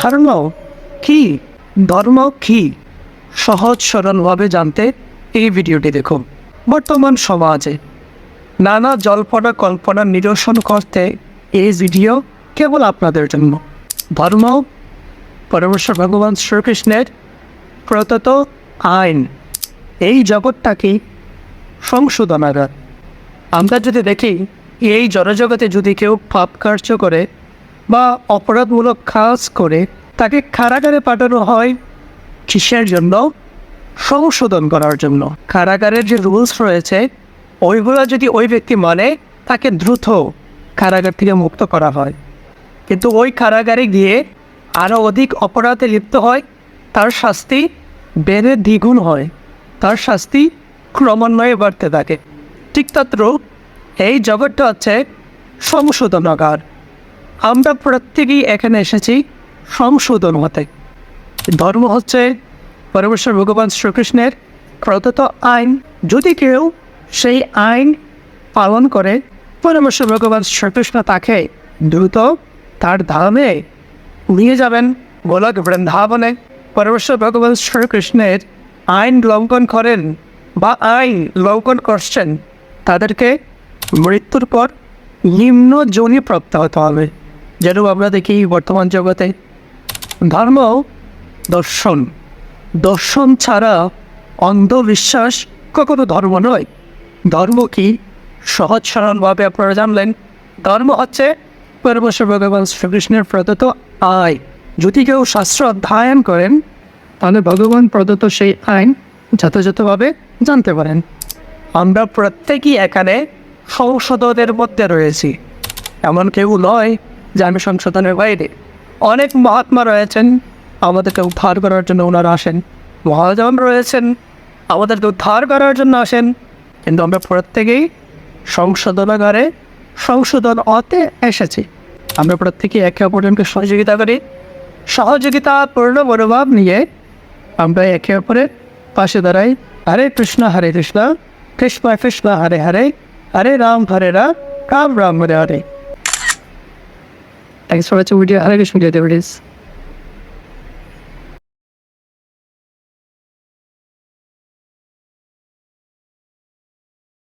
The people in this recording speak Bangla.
ধর্ম কি? ধর্ম কি? সহজ সরলভাবে জানতে এই ভিডিওটি দেখুন। বর্তমান সমাজে নানা জল্পনা কল্পনা নিরসন করতে এই ভিডিও কেবল আপনাদের জন্য। ধর্ম, পরমেশ্বর ভগবান শ্রীকৃষ্ণের প্রতত আইন, এই জগৎটাকে সংশোধনাগার। আমরা যদি দেখি, এই জনজগতে যদি কেউ পাপ কার্য করে বা অপরাধমূলক কাজ করে তাকে কারাগারে পাঠানো হয় কিসের জন্য? সংশোধন করার জন্য। কারাগারের যে রুলস রয়েছে, ওইগুলো যদি ওই ব্যক্তি মানে তাকে দ্রুত কারাগার থেকে মুক্ত করা হয়। কিন্তু ওই কারাগারে গিয়ে আরও অধিক অপরাধে লিপ্ত হয়, তার শাস্তি বেড়ে দ্বিগুণ হয়। তার শাস্তি ক্রমান্বয়ে বাড়তে থাকে। ঠিক তদ্রূপ এই জগৎটা হচ্ছে সংশোধনাগার। আমরা প্রত্যেকেই এখানে এসেছি সংশোধন হতে। ধর্ম হচ্ছে পরমেশ্বর ভগবান শ্রীকৃষ্ণের প্রদত্ত আইন। যদি কেউ সেই আইন পালন করে, পরমেশ্বর ভগবান শ্রীকৃষ্ণ তাকে দ্রুত তার ধামে নিয়ে যাবেন গোলক বৃন্দাবনে। পরমেশ্বর ভগবান শ্রীকৃষ্ণের আইন লঙ্ঘন করেন বা আইন লঙ্ঘন করছেন, তাদেরকে মৃত্যুর পর নিম্ন প্রাপ্ত হতে হবে। যেন আমরা দেখি বর্তমান জগতে ধর্ম দর্শন। দর্শন ছাড়া অন্ধবিশ্বাস কখনো ধর্ম নয়। ধর্ম কি? সহজ সরলভাবে আপনারা জানলেন, ধর্ম হচ্ছে পরমেশ্বর ভগবান শ্রীকৃষ্ণের প্রদত্ত আয়। যদি কেউ শাস্ত্র অধ্যয়ন করেন, তাহলে ভগবান প্রদত্ত সেই আইন যথাযথভাবে জানতে পারেন। আমরা প্রত্যেকেই এখানে সংসদদের মধ্যে রয়েছি। এমন কেউ নয় যে আমি সংশোধনের বাইরে। অনেক মহাত্মা রয়েছেন, আমাদেরকে উদ্ধার করার জন্য ওনারা আসেন। মহাজন রয়েছেন, আমাদেরকে উদ্ধার করার জন্য আসেন। কিন্তু আমরা প্রত্যেকেই সংশোধনাগারে সংশোধন অতে এসেছি। আমরা প্রত্যেকেই একে অপরজনকে সহযোগিতা করি। সহযোগিতা পূর্ণ মনোভাব নিয়ে আমরা একে অপরের পাশে দাঁড়াই। হরে কৃষ্ণ হরে কৃষ্ণ কৃষ্ণ কৃষ্ণ, হরে হরে হরে রাম হরে Ram Ram Ram, Hare Hare. Thanks for watching video. Have a good day, whatever.